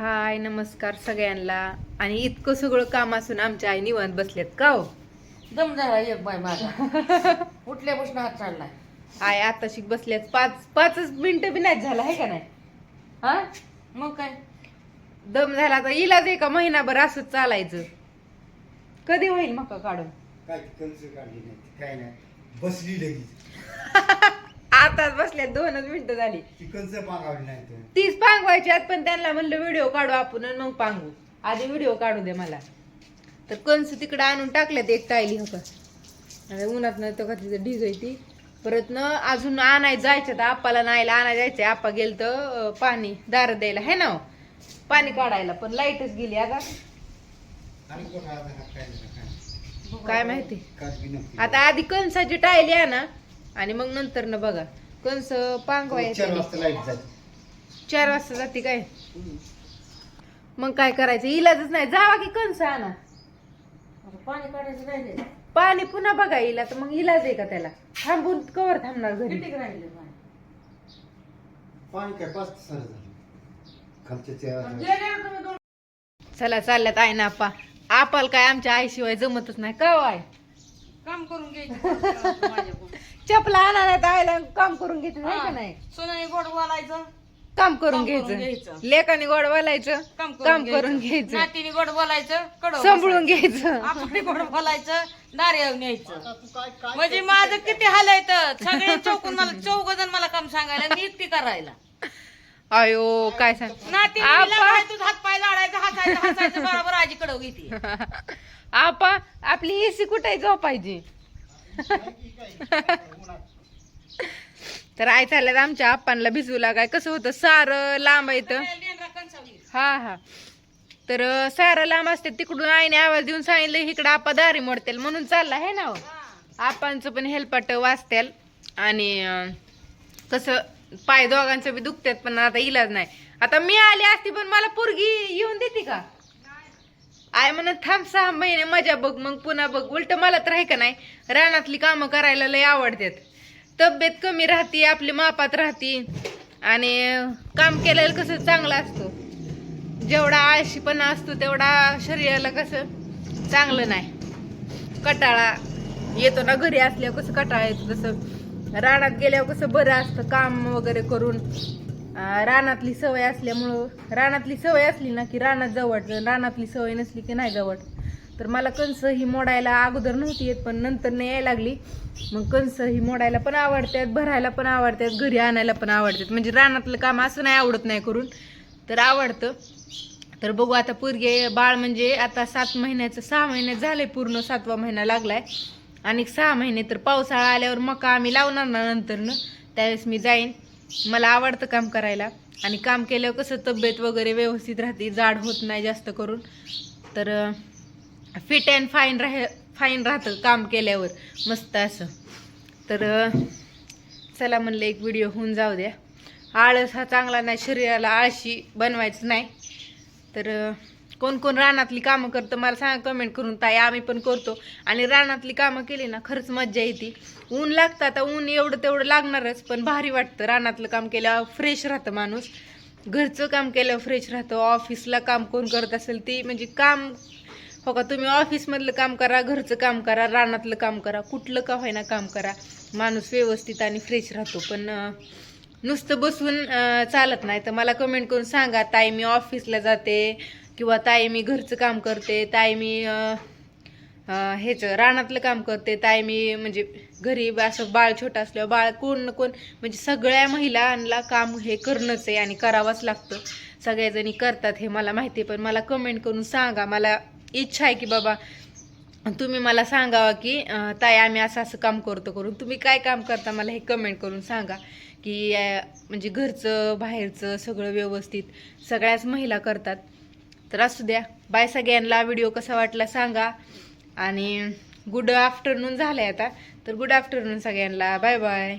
हाय नमस्कार सगळ्यांना. आणि इतकं सगळं काम असून आमच्या आई निवांत बसल्यात का हो? दम झाला एक बाय माझा. उठल्यापासून हात चाललाय. आय आता शिक बसल्यात पाच पाचच मिनिटं बी नाही झाला आहे का नाही? हा? मग काय? दम झाला तर इलाज आहे का महिनाभर असंच चालायचं. कधी होईल मका काढून? काय काढली नाही काय नाही. बसली लगेच. बसल्यात दोनच मिनिटं झाली. ती पांगावली नाही तीच पांगवायची आत पण त्यांना म्हणलं व्हिडिओ काढू आपण आणि मग पांगू. आधी व्हिडिओ काढू दे मला. तर कंस तिकडे आणून टाकल्यात एक टायली हो का? उन्हात नाही तर का तिथं ती. परत न अजून आणाय जायचं तर आप्पाला नाहीला आणाय जायचंय. आप्पा गेलं तर पाणी दार द्यायला. है ना हो? पाणी काढायला. पण लाईटच गेली आता काय नाही, माहिती? आता आधी कंसाची टायली आणा आणि मग नंतर न बघा. कंस चार पांगवायचं वाजता लाइट जाते. चार वाजता जाते काय? मग काय करायचं? इलाजच नाही. जावा की कंस आणा? आता पाणी काढायचं राहिले पाणी पुन्हा बघा इला. तर मग इलाज आहे का त्याला? थांबून कवर थांबणार घरी. किती राहिले पाणी? पाणी काय पाच सर झालं. खालच्या त्या गेल्यावर तुम्ही दोन चला चालल्यात आहे ना आपा. आपाल काय आमच्या आईशिवाय जमतच नाही. का हो काम करून घ्यायचं. माझ्याकडून चपला आणण्यात आयला काम करून घ्यायचं नाही का नाही? सोनाने गोड बोलायचं. काम करून घ्यायचं. घ्यायचं. लेकाने गोड बोलायचं काम काम करून घ्यायचं. नातीने गोड बोलायचं कडव सांभाळून घ्यायचं. आपण गोड बोलायचं दार न्यायचं. म्हणजे माझं किती हाल आहे सगळे चौकून मला चौघ जण मला काम सांगायला मी एकटी करायला. अयो काय सांग नाती आपा. तुझं हात पाय लाडायचं हसायचं हसायचं बरोबर आजी कडव घेते. आपा आपली एसी कुठे झोपायची? तर आई चालल्यात आमच्या आप्पांना भिजू लागाय. कसं होतं सारं लांब येतं हा हा. तर सारं लांब असते तिकडून आईने आवाज देऊन सांगितलं इकडं आप्पा दारी मोडतील. म्हणून चालला आहे ना हो. आपांचं पण हेलपाट वाचतील आणि कसं पाय दोघांचं बी दुखतात पण आता इलाज नाही. आता मी आली असती पण मला पोरगी येऊन देते का? आय म्हणत थांब सहा महिने मजा बघ मग पुन्हा बघ. उलट मला तर आहे का नाही रानातली कामं करायला लय आवडतात. तब्येत कमी राहते आपली मापात राहते आणि काम केलेलं कसं चांगलं असतो. जेवढा आळशीपणा असतो तेवढा शरीराला कसं चांगलं नाही. कटाळा येतो ना घरी असल्यावर कसं कटाळा येतो. तसं रानात गेल्यावर कसं बरं असतं काम वगैरे करून रानातली सवय असल्यामुळं रानातली सवय असली ना की रानात जवळ रानातली सवय नसली की नाही जवळ. तर मला कंस ही मोडायला अगोदर नव्हती येत पण नंतर नाही यायला लागली. मग कंस ही मोडायला पण आवडतात भरायला पण आवडतात घरी आणायला पण आवडतात. म्हणजे रानातलं काम असं नाही आवडत नाही करून तर आवडतं. तर बघू आता पोरगे बाळ म्हणजे आता सात महिन्याचं सहा महिने झाले पूर्ण सातवा महिना लागलाय. आणि सहा महिने तर पावसाळा आल्यावर मका आम्ही लावणार ना नंतरनं त्यावेळेस मी जाईन. मला आवडतं काम करायला. आणि काम केल्यावर कसं तब्येत वगैरे व्यवस्थित राहते जाड होत नाही जास्त करून. तर फिट अँड फाईन राह फाईन राहतं काम केल्यावर. मस्त असं. तर चला म्हणलं एक व्हिडिओ होऊन जाऊ द्या. आळस हा चांगला नाही शरीराला आळशी बनवायचं नाही. तर कोण कोण रानातली कामं करतं मला सांगा कमेंट करून ताई आम्ही पण करतो. आणि रानातली कामं केली ना खरंच मज्जा येते. ऊन लागतं आता ऊन एवढं तेवढं लागणारच पण भारी वाटतं. रानातलं काम केल्यावर फ्रेश राहतं माणूस. घरचं काम केल्यावर फ्रेश राहतं. ऑफिसला काम कोण करत असेल ते म्हणजे काम हो का तुम्ही ऑफिसमधलं काम करा घरचं काम करा रानातलं काम करा कुठलं का होईना काम करा. माणूस व्यवस्थित आणि फ्रेश राहतो. पण नुसतं बसून चालत नाही. तर मला कमेंट करून सांगा ताई मी ऑफिसला जाते. किंवा ताई मी घरचं काम करते ताई मी ह्याचं रानातलं काम करते ताई मी म्हणजे घरी असं बाळ छोटं असल्यावर बाळ कोण ना कोण म्हणजे सगळ्या महिलांना काम हे करणंच आहे आणि करावंच लागतं. सगळ्याजणी करतात हे मला माहिती आहे पण मला कमेंट करून सांगा. मला इच्छा आहे की बाबा तुम्ही मला सांगावा की ताई आम्ही असं असं काम करतो करून. तुम्ही काय काम करता मला हे कमेंट करून सांगा. की म्हणजे घरचं बाहेरचं सगळं व्यवस्थित सगळ्याच महिला करतात. तर असू द्या. बाय सगळ्यांना. व्हिडिओ कसा वाटला सांगा. आणि गुड आफ्टरनून झालं आहे आता. तर गुड आफ्टरनून सगळ्यांना. Bye bye.